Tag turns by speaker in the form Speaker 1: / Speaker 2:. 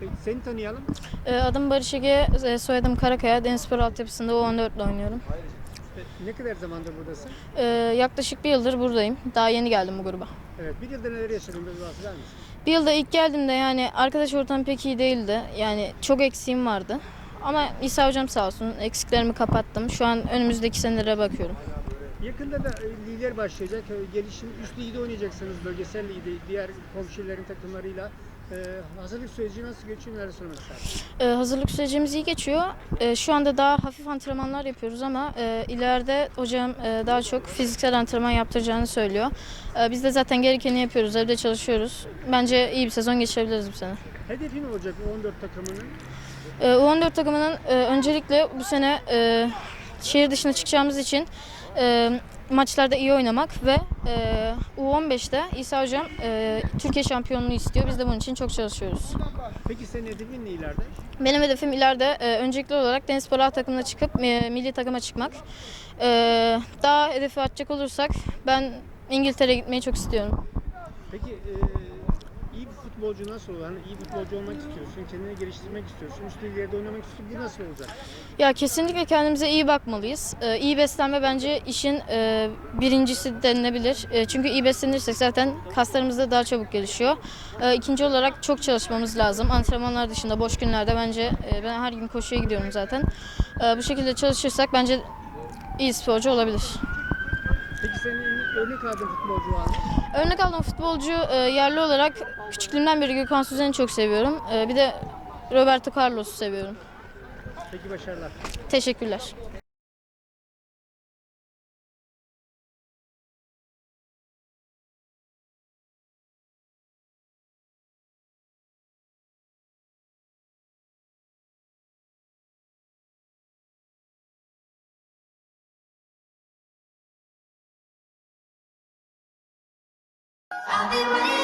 Speaker 1: Peki seni tanıyalım.
Speaker 2: Ee, Adım Barış Ege, e, soyadım Karakaya. Denizspor altyapısında U14 ile oynuyorum.
Speaker 1: E, Ne kadar zamandır buradasın?
Speaker 2: Ee, Yaklaşık bir yıldır buradayım. Daha yeni geldim bu gruba.
Speaker 1: Evet, bir yılda neler yaşadın biraz bahseder misin?
Speaker 2: Bir yılda ilk geldiğimde yani arkadaş ortamı pek iyi değildi. Yani çok eksiğim vardı. Ama İsa hocam sağ olsun eksiklerimi kapattım. Şu an önümüzdeki senelere bakıyorum.
Speaker 1: Yakında da e, ligler başlayacak. E, Gelişim üst ligde oynayacaksınız, bölgesel ligde, diğer komşuların takımlarıyla. E, hazırlık süreci nasıl geçiyor, neler söylemek?
Speaker 2: Ee, hazırlık sürecimiz iyi geçiyor. Ee, şu anda daha hafif antrenmanlar yapıyoruz ama e, ileride hocam e, daha çok fiziksel antrenman yaptıracağını söylüyor. Ee, biz de zaten gerekeni yapıyoruz, evde çalışıyoruz. Bence iyi bir sezon geçirebiliriz bu sene.
Speaker 1: Hedefin olacak 14 takımının.
Speaker 2: Ee, U14 takımının e, öncelikle bu sene e, şehir dışına çıkacağımız için e, maçlarda iyi oynamak ve e, U15'te İsa Hocam e, Türkiye şampiyonluğu istiyor. Biz de bunun için çok çalışıyoruz.
Speaker 1: Peki senin hedefin ne ileride?
Speaker 2: Benim hedefim ileride e, öncelikli olarak Denizspor A takımına çıkıp e, milli takıma çıkmak. E, daha hedefi açacak olursak ben İngiltere'ye gitmeyi çok istiyorum.
Speaker 1: Peki e, iyi bir futbolcu nasıl olur? Hani iyi futbolcu olmak istiyorsun, kendini geliştirmek istiyorsun, üst liglerde oynamak istiyorsun. Bu nasıl olacak?
Speaker 2: Ya kesinlikle kendimize iyi bakmalıyız. Ee, iyi beslenme bence işin e, birincisi denilebilir. E, çünkü iyi beslenirsek zaten kaslarımız da daha çabuk gelişiyor. E, ikinci olarak çok çalışmamız lazım. Antrenmanlar dışında boş günlerde bence e, ben her gün koşuya gidiyorum zaten. E, bu şekilde çalışırsak bence iyi sporcu olabilir.
Speaker 1: Peki senin örnek aldığın futbolcu var mı?
Speaker 2: Örnek aldığım futbolcu e, yerli olarak küçüklüğümden beri Gökhan Süzen'i çok seviyorum. E, bir de Roberto Carlos'u seviyorum.
Speaker 1: Peki başarılar.
Speaker 2: Teşekkürler.
Speaker 3: I'll be running.